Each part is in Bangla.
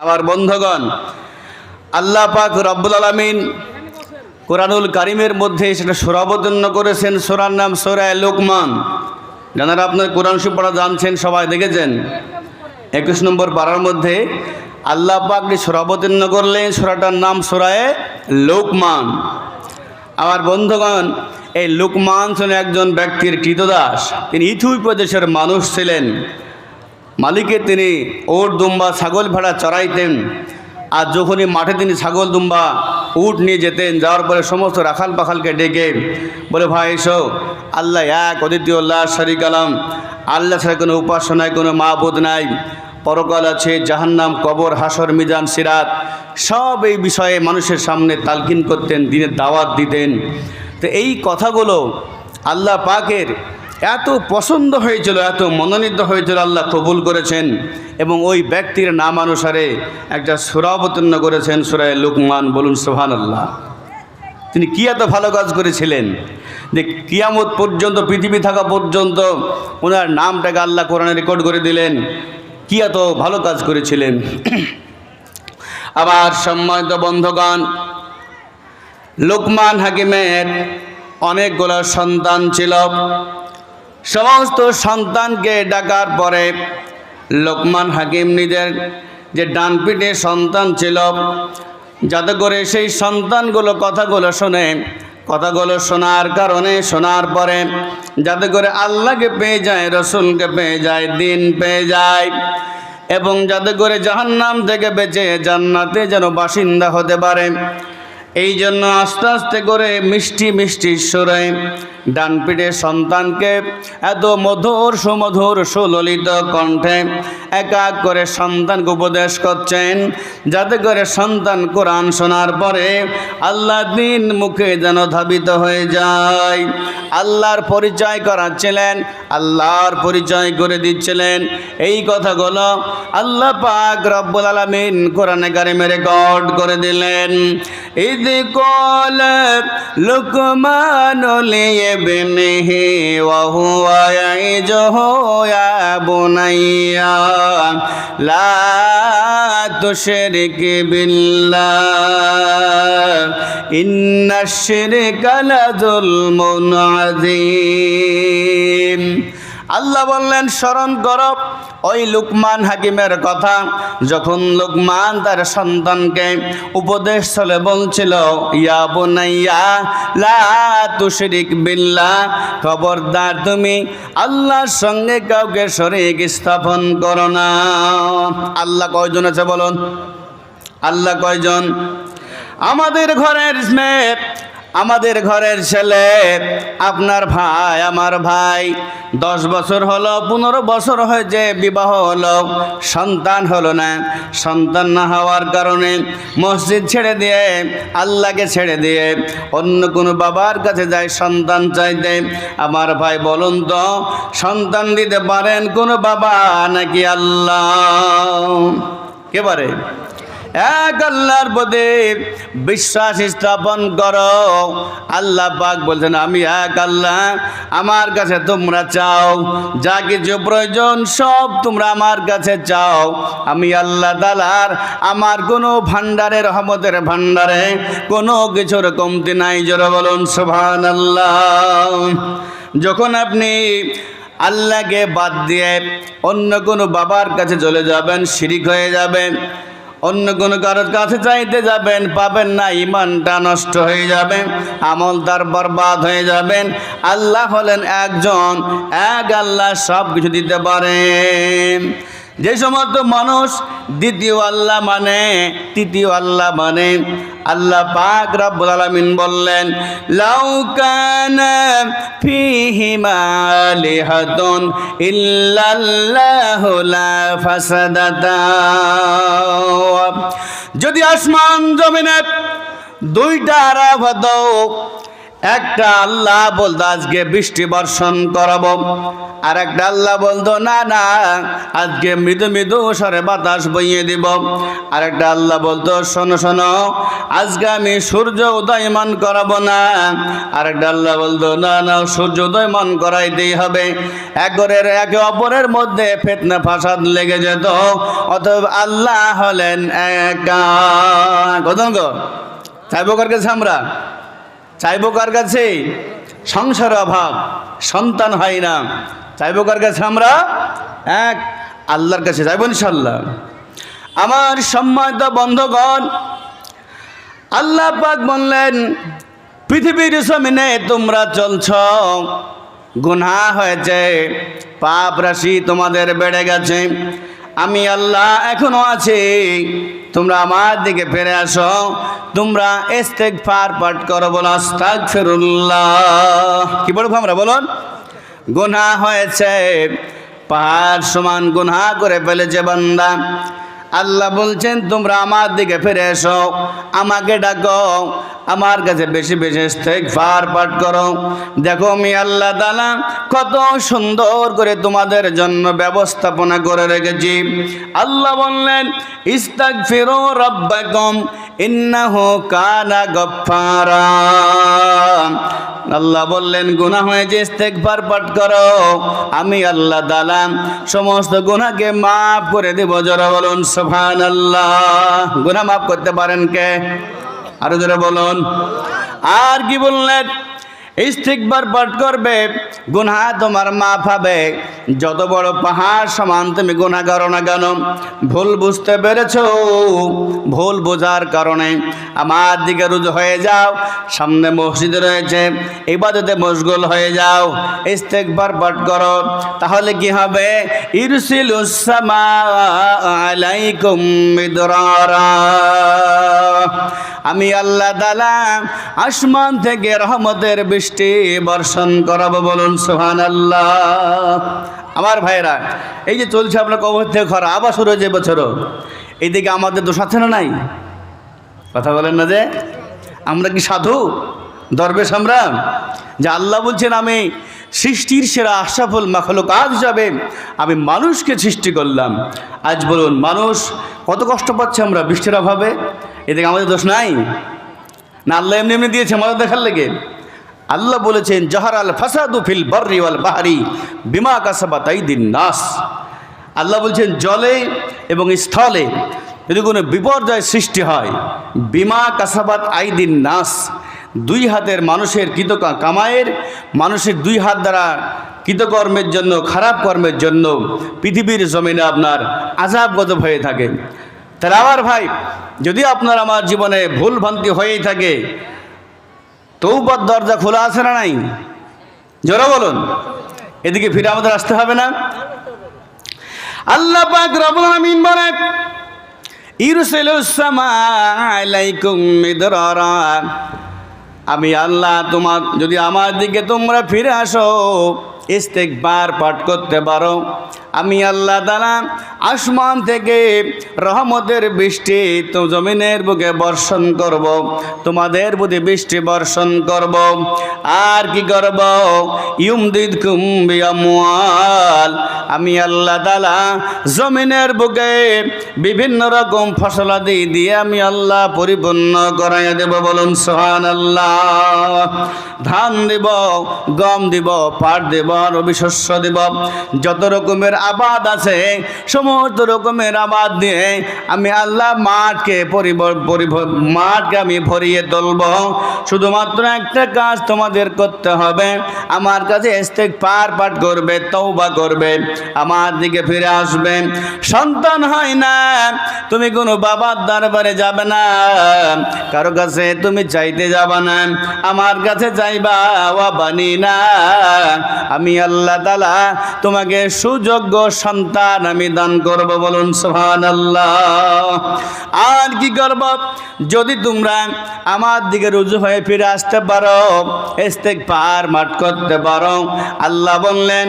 আমার বন্ধগণ, আল্লাহ পাক রব্বুল আলমিন কোরআনুল কারিমের মধ্যে সেটা সুরাবতীর্ণ করেছেন, সোরার নাম সোরায় লোকমান। যারা আপনার কোরআন শিব পড়া জানছেন, সবাই দেখেছেন। একুশ নম্বর পাড়ার মধ্যে আল্লাহ পাকটি সুরাবতীর্ণ করলেন, সোরাটার নাম সোরায় লোকমান। আমার বন্ধুগণ, এই লোকমান ছিলেন একজন ব্যক্তির কৃতদাস। তিনি ইথিওপিয়া মানুষ ছিলেন। মালিকে তিনি ওট দুম্বা, ছাগল ভেড়া চড়াইতেন। আর যখনই মাঠে তিনি ছাগল, দুম্বা, উট নিয়ে যেতেন, যাওয়ার পরে সমস্ত রাখাল পাখালকে ডেকে বলে, ভাই, এসো। আল্লাহ এক, অদ্বিতীয় শরিক আলম। আল্লাহ ছাড়া কোনো উপাসনায় কোনো মাহবুদ নাই। পরকাল আছে, জাহান্নাম, কবর, হাসর, মিজান, সিরাত। সব এই বিষয়ে মানুষের সামনে তালকিন করতেন, দিনের দাওয়াত দিতেন। তো এই কথাগুলো আল্লাহ পাকের এত পছন্দ হয়েছিল, এত মনোনীত হয়েছিল আল্লাহ কবুল করেছেন এবং ওই ব্যক্তির নাম অনুসারে একটা সুরা অবতীর্ণ করেছেন সুরায় লুকমান। বলুন সোহান আল্লাহ তিনি কি এত ভালো কাজ করেছিলেন? যে কিয়ামত পর্যন্ত, পৃথিবী থাকা পর্যন্ত ওনার নামটাকে আল্লাহ কোরআনে রেকর্ড করে দিলেন। কি এত ভালো কাজ করেছিলেন? আবার সম্মানিত বন্ধগণ, লোকমান হাকিমের অনেকগুলো সন্তান ছিল। সমস্ত সন্তানকে ডাকার পরে লোকমান হাকিম নিজের যে ডান পিঠে সন্তান ছিল, যাতে করে সেই সন্তানগুলো কথাগুলো শোনে, কথাগুলো শোনার কারণে, শোনার পরে যাতে করে আল্লাহকে পেয়ে যায়, রসুলকে পেয়ে যায়, দিন পেয়ে যায়, এবং যাতে করে জাহান্নাম থেকে বেঁচে জান্নাতে যেন বাসিন্দা হতে পারে। এই জন্য আস্তে আস্তে করে মিষ্টি মিষ্টি সুরে ডান পিঠে সন্তানকে এত মধুর সুমধুর সুললিত কণ্ঠে এক এক করে সন্তানকে উপদেশ করছেন, যাতে করে সন্তান কোরআন শোনার পরে আল্লাহ দিন মুখে যেন ধাবিত হয়ে যায়। আল্লাহর পরিচয় করাচ্ছিলেন, আল্লাহর পরিচয় করে দিচ্ছিলেন। এই কথাগুলো আল্লাহ পাক রব্বুল আলমিন কোরআনে কারিমে রেকর্ড করে দিলেন। কল লুকমান লিবনিহি ওয়া হুয়া ইয়াইজহু ইয়া বুনাইয়া লা তুশরিক বিল্লাহ ইন্নাশ শিরকা লাযুলমুন আযীম। আল্লাহ বললেন স্মরণ কর। ওই লুকমান হাকিমের কথা। যখন লুকমান তার সন্তানকে উপদেশ চলে বলছিল, ইয়া বোনাইয়া, লা তুশরিক বিল্লাহ, খবরদার তুমি আল্লাহর সঙ্গে কাউকে শরিক স্থাপন করো না। আল্লাহ কয়জন আছে বলুন? আল্লাহ কয়জন? আমাদের ঘরের মেয়ে আমাদের ঘরের ছেলে, আপনার ভাই, আমার ভাই, দশ বছর হলো, পনেরো বছর হয়েছে, বিবাহ হলো, সন্তান হলো না। সন্তান না হওয়ার কারণে মসজিদ ছেড়ে দিয়ে, আল্লাহকে ছেড়ে দিয়ে অন্য কোনো বাবার কাছে যায় সন্তান চাইতে। আমার ভাই বলুন তো, সন্তান দিতে পারেন কোনো বাবা নাকি আল্লাহ? কে পারে? এক আল্লাহর প্রতি বিশ্বাস স্থাপন করো। আল্লাহ পাক বলছেন, আমি এক আল্লাহ, আমার কাছে তোমরা চাও। যা কিছু প্রয়োজন সব তোমরা আমার কাছে চাও। আমি আল্লাহ তালার আমার কোনো ভান্ডারে রহমতের ভান্ডারে কোনো কিছুর কমতি নাই। জোরে বলুন সুবহান আল্লাহ যখন আপনি আল্লাহকে বাদ দিয়ে অন্য কোনো বাবার কাছে চলে যাবেন, শিরিক হয়ে যাবেন অন্য কোনো কারোর কাছে চাইতে যাবেন, পাবেন না, ইমানটা নষ্ট হয়ে যাবে, আমল তার বরবাদ হয়ে যাবেন। আল্লাহ হলেন একজন, এক আল্লাহ সব কিছু দিতে পারেন। যে সমস্ত মানুষ দ্বিতীয় আল্লাহ মানে তৃতীয় আল্লাহ মানে আল্লাহ পাক রব্বুল আলামিন বললেন, লাউ কানা ফীহিমা লিহাতুন ইল্লাল্লাহু লা ফাসাদাতা। যদি আসমান জমিনে দুইটা হতো একটা আল্লাহ বলতো, আজকে বৃষ্টি বর্ষণ করাবো। আর একটা আল্লাহ বলতো, না না, আজকে মৃদু মৃদু সরে বাতাস বইয়ে দিব। আর একটা আল্লাহ বলতো, শোনো শোনো, আজকে আমি সূর্য উদয়মান করাবো না। আর একটা আল্লাহ বলতো, না না, সূর্য উদয়মান করাইতেই হবে। একরের একে অপরের মধ্যে ফেতনা ফাসাদ লেগে যেত, অতএব আল্লাহ হলেন একা। কত চাইব কার কাছে আমরা চাইব কার কাছে? সংসার অভাব, সন্তান হয় না। চাইব কার কাছে আমরা? এক, আল্লাহর কাছে যাইব ইনশাল্লাহ আমার সম্মানিত বন্ধগণ, আল্লাহ পাক বললেন, পৃথিবীর জমিনে তোমরা চলছ, গুনাহ হয়েছে, পাপ রাশি তোমাদের বেড়ে গেছে। আমি আল্লাহ এখনও আছি। তোমরা আমার দিকে ফিরে আসো। তোমরা এস্তেক ফার পাঠ করো বলো আস্তাক ফেরুল্লাহ কি বলব আমরা, বলুন? গুনা হয়েছে। পাহাড় সমান গুনাহ করে ফেলেছে বান্দা। আল্লাহ বলছেন, তোমরা আমার দিকে ফিরে এসো। আমাকে ডাকো। আমার কাছে বেশি বেশি ফার পাঠ করো। দেখো আমি আল্লাহ তালা কত সুন্দর করে তোমাদের জন্য ব্যবস্থাপনা করে রেখেছি। আল্লাহ বললেন ইস্তাক ফিরো রব্বাকম, ইন্নাহু কানা গফারা আল্লাহ বললেন, গুনাহ হয়েছে ইস্তেগফার পাঠ করো। আমি আল্লাহ তাআলা সমস্ত গুনাহকে মাফ করে দেব। যারা বলুন, সুবহানাল্লাহ। গুনাহ মাফ করতে পারেন কে? আরও যারা বলুন। আর কি বললেন? ইস্তিকবার পাঠ করবে, গুনহা তোমার মাফ হবে। যত বড় পাহাড় সমান তুমি করো না কেন? ভুল বুঝতে পেরেছ? ভুল বোঝার কারণে আমার দিকে রুজু হয়ে যাও, সামনে মসজিদ রয়েছে, ইবাদতে মশগুল হয়ে যাও। ইস্তেকবার পাঠ করো, তাহলে কি হবে? ইরসিলুসামা আলাইকুম আমি আল্লাহ তালা আসমান থেকে রহমতের বৃষ্টি বর্ষণ করাবো বলুন সোহান আল্লাহ আমার ভাইরা এই যে চলছে আপনার কবর থেকে খরা আবার শুরু হয়েছে বছরও এইদিকে আমাদের দোষ আছে না নাই? কথা বলেন না যে? আমরা কি সাধু? দরবেশ আমরা? যে আল্লাহ বলছেন, আমি সৃষ্টির সেরা আশাফুল মাখলুক আজ যাবে আমি মানুষকে সৃষ্টি করলাম। আজ বলুন, মানুষ কত কষ্ট পাচ্ছে আমরা বৃষ্টির অভাবে? এদিকে আমাদের দোষ নাই? না, আল্লাহ এমনি এমনি দিয়েছে আমাদের দেখার লেগে। আল্লাহ বলেছেন জহার আল ফাসাদু ফিল বর্রি ওয়াল বাহারি বিমা কাসাবা তাই দিন নাস। আল্লাহ বলছেন, জলে এবং স্থলে যদি কোনো বিপর্যয় সৃষ্টি হয়, বিমা কাসাবাত আইদিন নাস। দুই হাতের মানুষের কৃত কামায়ের, মানুষের দুই হাত দ্বারা কৃতকর্মের জন্য, খারাপ কর্মের জন্য পৃথিবীর জমিনে আপনার আজাব গজব হয়ে থাকে। তাহলে আমার ভাই, যদি আপনার আমার জীবনে ভুল ভ্রান্তি হয়েই থাকে তৌবার দরজা খোলা আছে না নাই? জোরা বলুন। এদিকে ফিরে আমাদের আসতে হবে না। আল্লাহ পাক রবুল আমিন মিদরারা। আমি আল্লাহ তোমার, যদি আমার দিকে তোমরা ফিরে আসো ইস্তেকবার পাঠ করতে পারো আমি আল্লাহ তালা আসমান থেকে রহমতের বৃষ্টি তো জমিনের বুকে বর্ষণ করব। তোমাদের বুধি বৃষ্টি বর্ষণ করব। আর কি করব ইউমদিদ কুম্বিয়াল আমি আল্লাহ তালা জমিনের বুকে বিভিন্ন রকম ফসলাদি দিয়ে আমি আল্লাহ পরিপূর্ণ করাইয়া দেব বলুন সোহান আল্লাহ ধান দিব, গম দিব, পাট দেব রবি শস্য দেব। যত রকমের আবাদ আছে, সমস্ত রকমের আবাদ দিয়ে আমি আল্লাহ মাঠকে মাঠকে আমি ভরিয়ে তুলব। শুধুমাত্র একটা কাজ তোমাদের করতে হবে। আমার কাছে ইস্তেক পার পাঠ করবে তৌবা করবে, আমার দিকে ফিরে আসবে। সন্তান হয় না, তুমি কোনো বাবার দরবারে যাবে না, কারও কাছে তুমি চাইতে যাবে না। আমার কাছে চাইবা বানি না আমি আমি আল্লাহ তালা তোমাকে সুযোগ্য সন্তান আমি দান করব, বলুন সোহান আল্লাহ আর কি করব? যদি তোমরা আমার দিকে রুজু হয়ে ফিরে আসতে পারো ইস্তেক পার মাঠ করতে পারো। আল্লাহ বললেন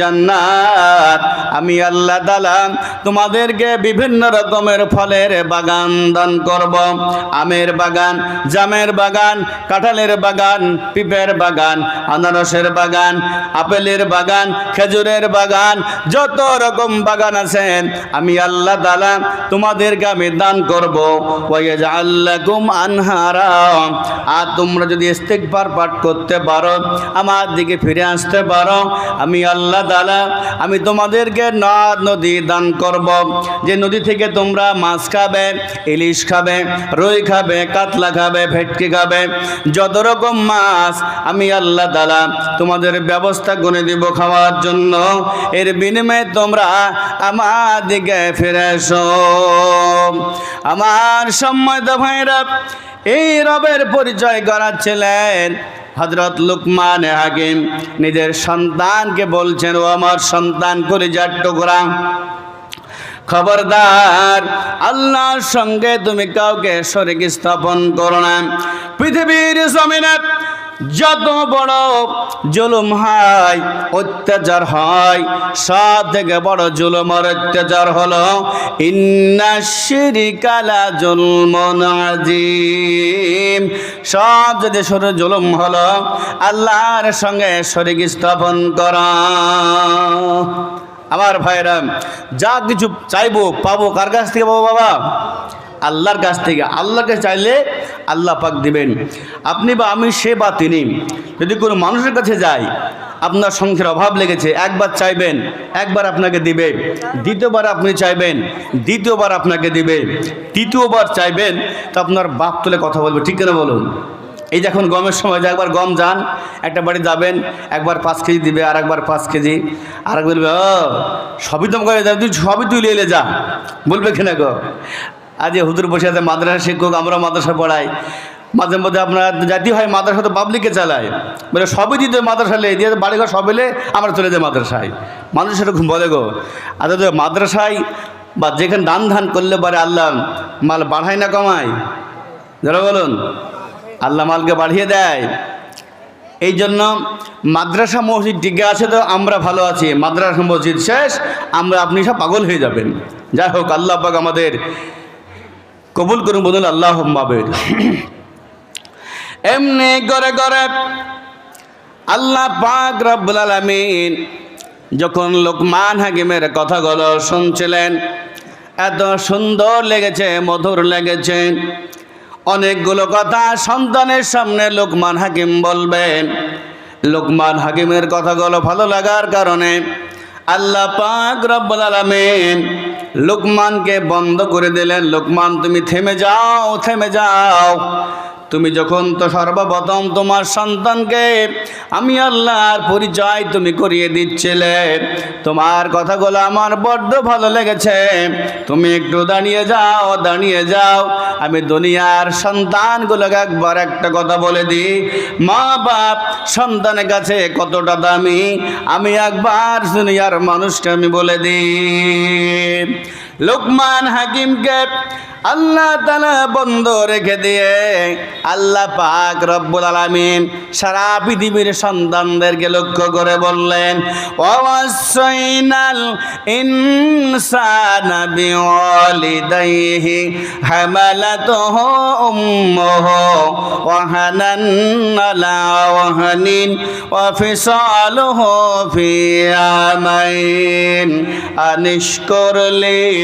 জান্নাত। আমি আল্লাহ তালা তোমাদেরকে বিভিন্ন রকমের ফলের বাগান দান করব। আমের বাগান, জামের বাগান, কাঁঠালের বাগান পিপের বাগান, আনারসের বাগান, আপেলের বাগান, খেজুরের বাগান, যত রকম বাগান আছেন আমি আল্লাহ তাআলা তোমাদেরকে আমি দান করব। ওয়াইয়াজআল্লাকুম আনহারা। আর তোমরা যদি ইস্তেগফার পাঠ করতে পারো, আমার দিকে ফিরে আসতে পারো, আমি আল্লাহ তাআলা, আমি তোমাদেরকে নদ নদী দান করব। যে নদী থেকে তোমরা মাছ খাবে, ইলিশ খাবে, রুই খাবে, কাতলা খাবে, ভেটকি খাবে, যত রকম মাছ, আমি আল্লাহ তাআলা তোমাদের ব্যবস্থা করে দিব খাওয়ার জন্য। এর বিনিময়ে তোমরা আমার দিকে ফিরে এসো। আমার সম্মত ভাইরা এই রবের পরিচয় করাচ্ছিলেন হজরত লুকমান হাকিম। নিজের সন্তানকে বলছেন, ও আমার সন্তান করে যার টুকরা। খবরদার, আল্লাহর সঙ্গে তুমি কাউকে শরিক স্থাপন করো না। পৃথিবীর জমিনে যত বড় জুলুম হয়, অত্যাচার হয়, সব থেকে বড় জুলুম আর অত্যাচার হলো, ইন্না শিরিকালা জুলমন আজিম সব যদি শুরু জুলুম হলো, আল্লাহর সঙ্গে শরিক স্থাপন করা। আমার ভাইরা, যা কিছু চাইব, পাবো, কার কাছ থেকে পাবো বাবা? আল্লাহর কাছ থেকে। আল্লাহকে চাইলে আল্লাহ পাক দিবেন। আপনি বা আমি, সে বা তিনি, যদি কোনো মানুষের কাছে যাই, আপনার সংখ্যার অভাব লেগেছে, একবার চাইবেন, একবার আপনাকে দিবে। দ্বিতীয়বার আপনি চাইবেন, দ্বিতীয়বার আপনাকে দিবে। তৃতীয়বার চাইবেন, তো আপনার বাপ তুলে কথা বলবে। ঠিক কেন বলুন? এই যখন গমের সময়, যে একবার গম যান, একটা বাড়ি যাবেন, একবার পাঁচ কেজি দিবে আর একবার পাঁচ কেজি আর এক বলবে, ও, সবই তো করে তুই সবই তুই এলে যা। বলবে কিনা গো? আজ হুজুর বসে আছে মাদ্রাসা শিক্ষক, আমরা মাদ্রাসা পড়াই। মাঝে মধ্যে আপনার জাতি হয়, মাদ্রাসা তো পাবলিকে চালায়। বলে, সবই দিতে মাদ্রাসা লে দিয়ে বাড়িঘর সব এলে আমরা চলে যাই মাদ্রাসায়। মানুষ এরকম বলে গো। আর তো মাদ্রাসায় বা যেখানে দান ধান করলে পারে আল্লাহ, মাল বাড়ায় না কমায়? যারা বলুন, আল্লাহ মালকে বাড়িয়ে দেয়। এই জন্য মাদ্রাসা মসজিদ টিকে আছে তো আমরা ভালো আছি। মাদ্রাসা মসজিদ শেষ, আমরা আপনি সব পাগল হয়ে যাবেন। যাই হোক, আল্লাহ পাক আমাদের কবুল করুন, বলুন আল্লাহ এমনি করে করে আল্লাহ পাক রব্বুল আলামিন যখন লোকমান হাকিমের কথাগুলো শুনছিলেন, এত সুন্দর লেগেছে, মধুর লেগেছে। অনেকগুলো কথা সন্তানের সামনে লোকমান হাকিম বলবেন। লোকমান হাকিমের কথাগুলো ভালো লাগার কারণে আল্লাহ পাক রব্বুল আলামিন লোকমানকে বন্ধ করে দিলেন। লোকমান তুমি থেমে যাও থেমে যাও। তুমি যখন তো সর্বপ্রথম তোমার সন্তানকে আমি আল্লাহর পরিচয় তুমি করিয়ে দিচ্ছিলে, তোমার কথাগুলো আমার বড্ড ভালো লেগেছে। তুমি একটু দাঁড়িয়ে যাও দাঁড়িয়ে যাও, আমি দুনিয়ার সন্তানগুলোকে একবার একটা কথা বলে দিই। মা বাপ, সন্তানের কাছে কতটা দামি, আমি একবার দুনিয়ার মানুষকে আমি বলে দিই। লোকমান হাকিমকে আল্লাহ তালা বন্ধ রেখে দিয়ে আল্লাহ পাক রব্বুল আলামিন সারা পৃথিবীর সন্তানদেরকে লক্ষ্য করে বললেন ওয়াহানান আলা ওয়াহানিন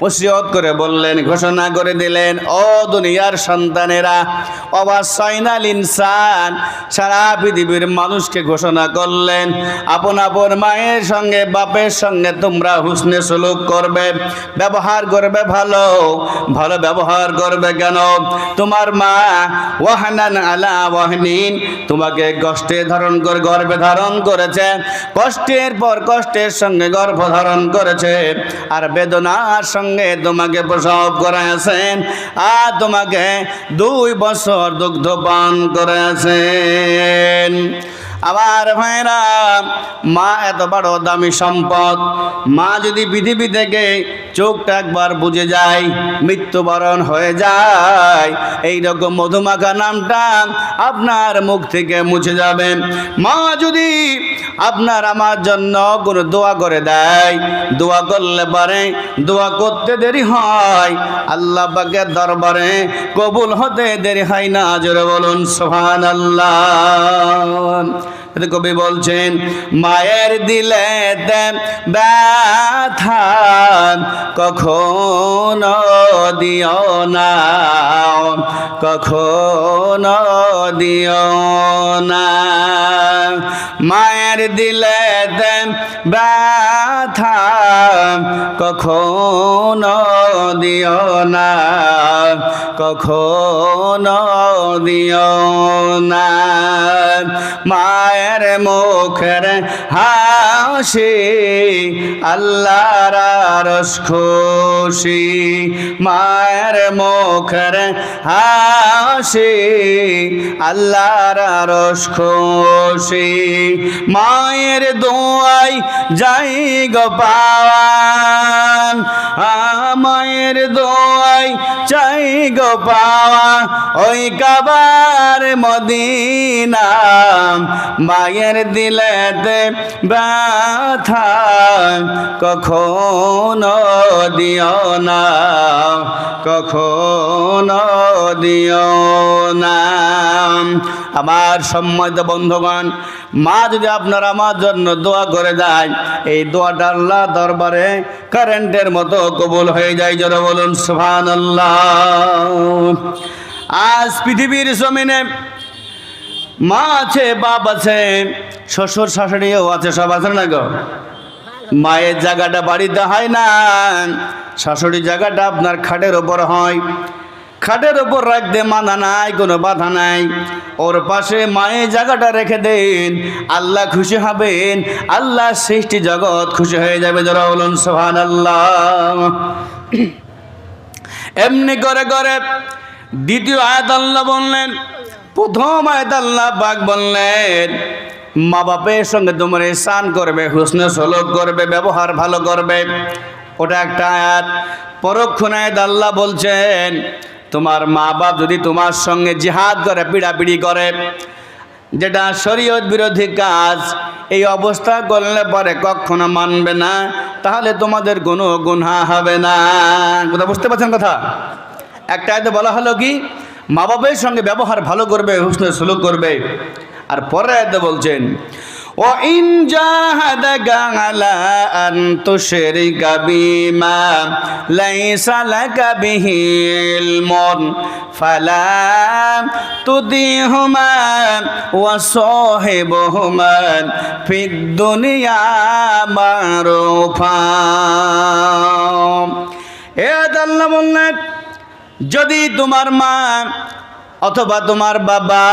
ওসিয়ত করে বললেন, ঘোষণা করে দিলেন, ও দুনিয়ার সন্তানেরা অবাসয়নাল ইনসান সারা পৃথিবীর মানুষকে ঘোষণা করলেন, আপন আপন মায়ের সঙ্গে, বাপের সঙ্গে তোমরা হুসনে সুলুক করবে, ব্যবহার করবে ভালো ভালো ব্যবহার করবে কেন? তোমার মা ওয়াহানান আলা ওয়াহনিন তোমাকে কষ্টে ধারণ করে, গর্ভে ধারণ করেছে, কষ্টের পর কষ্টের সঙ্গে গর্ভ ধারণ করেছে, আর বেদনার সঙ্গে তোমাকে প্রসব করেছেন আর তোমাকে দুই বছর দুগ্ধ পান করেছেন আমার ভাইরা, মা এত বড় দামি সম্পদ। মা যদি পৃথিবী থেকে চোখটা একবার বুঝে যায়, মৃত্যুবরণ হয়ে যায় এই রকম মধুমাখা নামটা আপনার মুখ থেকে মুছে যাবে। মা যদি আপনার আমার জন্য কোনো দোয়া করে দেয়, দোয়া করলে পারে, দোয়া করতে দেরি হয়। আল্লাহ পাকের দরবারে কবুল হতে দেরি হয় না, জোরে বলুন সোহান আল্লাহ কবি বলছেন মায়ের দিলে ব্যথা কখনো দিও না কখনো দিও না। মায়ের দিলে দেন ব্যথা কখনো দিও না, কখনো দিও না। মায়ের মুখের হাসি, আল্লাহর আরশ খুশি। মায়ের মুখের হাসি, আল্লাহর আরশ খুশি। মায়ের দোয়াই যাই গো পাওয়ান। মায়ের দোয়াই চাই গো পাওয়া ওই কাবার মদিনা, মায়ের দিলেতে ব্যথা কখনো দিও না, কখনো দিও না। আমার সম্মত বন্ধুগণ মা যদি আপনার আমার জন্য দোয়া করে যায় এই দোয়াটা আল্লাহ দরবারে কারেন্টের মতো কবুল হয়ে যায়। যারা বলুন সুহান আজ পৃথিবীর জমিনে মা আছে, বাপ আছে, শ্বশুর শাশুড়িও আছে, সব আছে না গো? মায়ের জায়গাটা বাড়িতে হয় না, শাশুড়ির জায়গাটা আপনার খাটের ওপর হয়। খাটের ওপর রাখতে মাথা নাই, কোনো বাধা নাই। ওর পাশে মায়ের জায়গাটা রেখে দেন, আল্লাহ খুশি হবেন, আল্লাহ সৃষ্টি জগৎ খুশি হয়ে যাবে, যারা বলুন সোহান আল্লাহ এমনি করে করে দ্বিতীয় আয়াত আল্লাহ বললেন, প্রথম আয়াত আল্লাহ বাঘ বললেন মা বাপের সঙ্গে তোমার স্নান করবে, হুসনে সলক করবে, ব্যবহার ভালো করবে। ওটা একটা আয়াত। পরক্ষণ আয়াত আল্লাহ বলছেন তোমার মা বাপ যদি তোমার সঙ্গে জিহাদ করে, পিড়াপিড়ি করে, যেটা শরীয়ত বিরোধী কাজ, এই অবস্থা করলে পরে কখনো মানবে না, তাহলে তোমাদের কোনো গুণা হবে না। কথা বুঝতে পারছেন কথা? একটা আয়তে বলা হলো কি? মা বাবার সঙ্গে ব্যবহার ভালো করবে, হুসনে সুলুক করবে। আর পরে আয়তে বলছেন জাহাদাকা আলা আন তুশরিকা বিমা লাইসা লাকা বিহি ইলমুন ফালা তুদিহুমা ওয়া সাহিবহুমা ফিদ দুনিয়া মারুফা এ আল্লাহ বললেন, যদি তোমার মা অথবা তোমার বাবা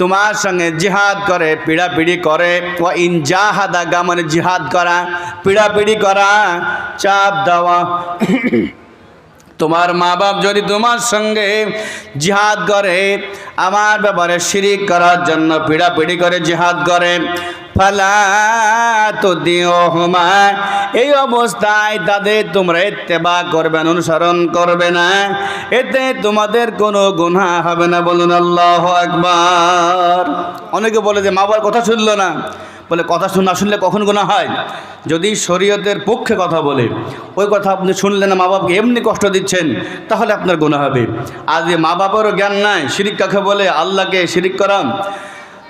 তোমার সঙ্গে জিহাদ করে, পিড়াপিড়ি করে। ও ইন জাহাদা গা মানে জিহাদ করা, পিড়াপিড়ি করা, চাপ দেওয়া তোমার মা বাপ যদি তোমার সঙ্গে জিহাদ করে, আমার ব্যাপারে শিরিক করার জন্য পিড়াপিড়ি করে জিহাদ করে, ফালা তো দিও হুমা এই অবস্থায় তাদের তোমরা ইত্তেবা করবেন অনুসরণ করবে না। এতে তোমাদের কোনো গুনাহ হবে না, বলুন আল্লাহ একবার অনেকে বলে যে মা বাবার কথা শুনলো না। বলে কথা শুন না শুনলে কখন গোনা হয়? যদি শরীয়তের পক্ষে কথা বলে, ওই কথা আপনি শুনলেন মা বাবাকে এমনি কষ্ট দিচ্ছেন, তাহলে আপনার গোনা হবে। আজ মা বাবারও জ্ঞান নাই, শিরিক কাকে বলে? আল্লাহকে শিরিক করাম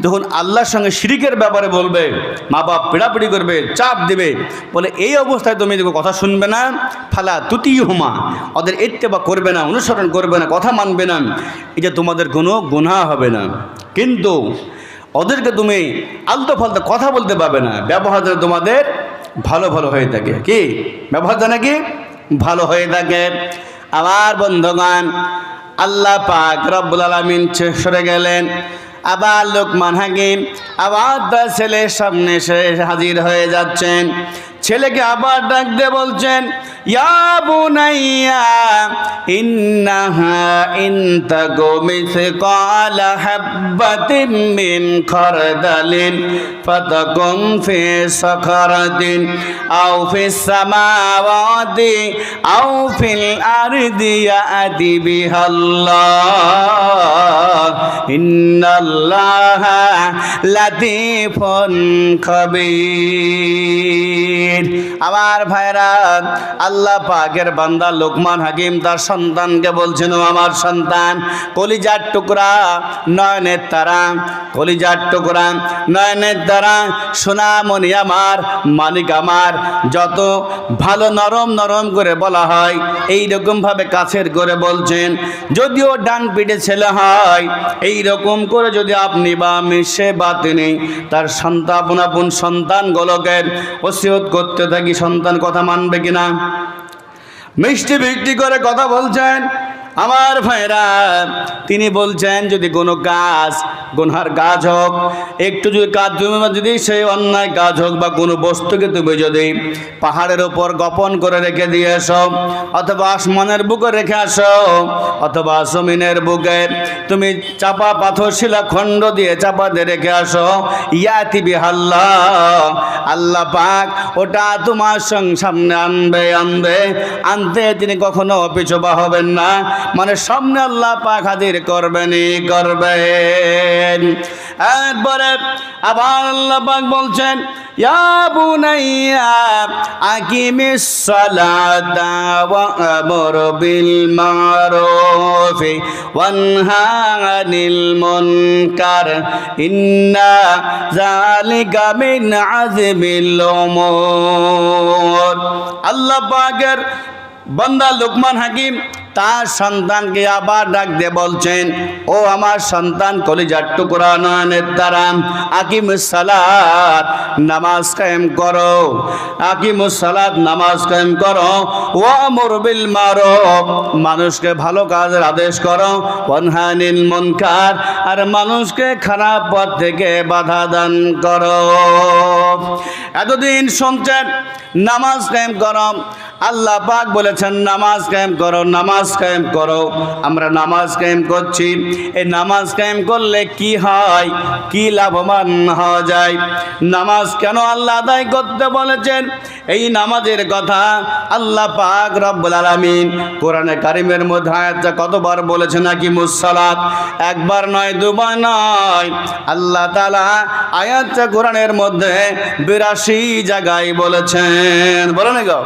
যখন আল্লাহর সঙ্গে শিরিকের ব্যাপারে বলবে, মা বাপ পিড়াপিড়ি করবে, চাপ দেবে, বলে এই অবস্থায় তুমি কথা শুনবে না, ফালা তুতি হুমা ওদের ইত্তেবা করবে না, অনুসরণ করবে না, কথা মানবে না, এটা তোমাদের কোনো গুনাহ হবে না। কিন্তু ওদেরকে তুমি আলতো ফালতো কথা বলতে পারবে না। ব্যবহার যেন তোমাদের ভালো ভালো হয়ে থাকে। কি? ব্যবহার যেন কি? ভালো হয়ে থাকে। আমার বন্ধুগণ, আল্লাহ পাক রব্বুল আলমিন সরে গেলেন। আবার লোকমান হাকিম, আবার তার ছেলের সামনে এসে হাজির হয়ে যাচ্ছেন। ছেলেকে আবার ডাক দিয়ে বলছেন ইন্নাল্লাহা লাতিফুন খাবীর আমার ভাইরা, আল্লাহ পাকের বান্দা লোকমান হাকিম তার সন্তানকে বলছেন আমার সন্তান, কলিজার টুকরা নয়নের তারা, কলিজার টুকরা নয়নের দ্বারা সোনামণি আমার, মালিক আমার, যত ভালো নরম নরম করে বলা হয় এই রকমভাবে কাছের করে বলছেন, যদিও ডান পিঠে ছেলে হয় এই রকম করে যদি আপনি বা মিশে বা তিনি তার সন্তান আপন গোলকের ওসিয়ত করতে থাকি, সন্তান কথা মানবে কিনা? মিষ্টি ভিত্তি করে কথা বলছেন। আমার ভাইরা, তিনি বলছেন, যদি কোনো কাজ গুনহার কাজ হোক, একটু যদি কাজ তুমি যদি সেই অন্যায় কাজ হোক বা কোনো বস্তুকে তুমি যদি পাহাড়ের ওপর গোপন করে রেখে দিয়ে আসো অথবা আসমানের বুকে রেখে আসো, অথবা জমিনের বুকে তুমি চাপা পাথর শিলা খণ্ড দিয়ে চাপা দিয়ে রেখে আসো ইয়াতি বিহাল্লা আল্লাহ পাক ওটা তোমার সঙ্গে সামনে আনবে আনবে। আনতে তিনি কখনো পিছুপা হবেন না। মানে সামনে আল্লাহ পাক হাজির করবেনই করবেন। একবারে আবার আল্লাহ পাক বলছেন আকিমিস সালাতা ওয়া আমর বিল মারুফ ওয়ানহা আনিল মুনকার। ইন্না যালিকা মিন আযমিল উমুর। আল্লাহ পাকের বান্দা লোকমান হাকিম তার সন্তানকে আবার ডাক দিয়ে বলছেন, ও আমার সন্তান, কলিজার টুকরা নয়নের দ্বারা আকিমুসালাত নামাজ কায়েম করো। আকিমুসালাত নামাজ কায়েম করো। ও মরবিল মারো মানুষকে ভালো কাজের আদেশ করো। অনহানিল মনকার, আর মানুষকে খারাপ পথ থেকে বাধা দান করো। এতদিন শুনছেন, নামাজ কায়েম করো। আল্লাহ পাক বলেছেন, নামাজ কায়েম করো, নামাজ কায়েম করো। আমরা নামাজ কায়েম করছি। এই নামাজ কায়েম করলে কি হয়? কি লাভবান হওয়া যায়? নামাজ কেন আল্লাহ আদায় করতে বলেছেন? এই নামাজের কথা আল্লাহ পাক রব্বুল আলামিন কোরআনে কারিমের মধ্যে আয়াতটা কতবার বলেছেন নাকি মুসালাত একবার নয়, দুবার নয়। আল্লাহ তাআলা আয়াতটা কোরআনের মধ্যে বিরাশি জায়গায় বলেছেন। বলেন গো।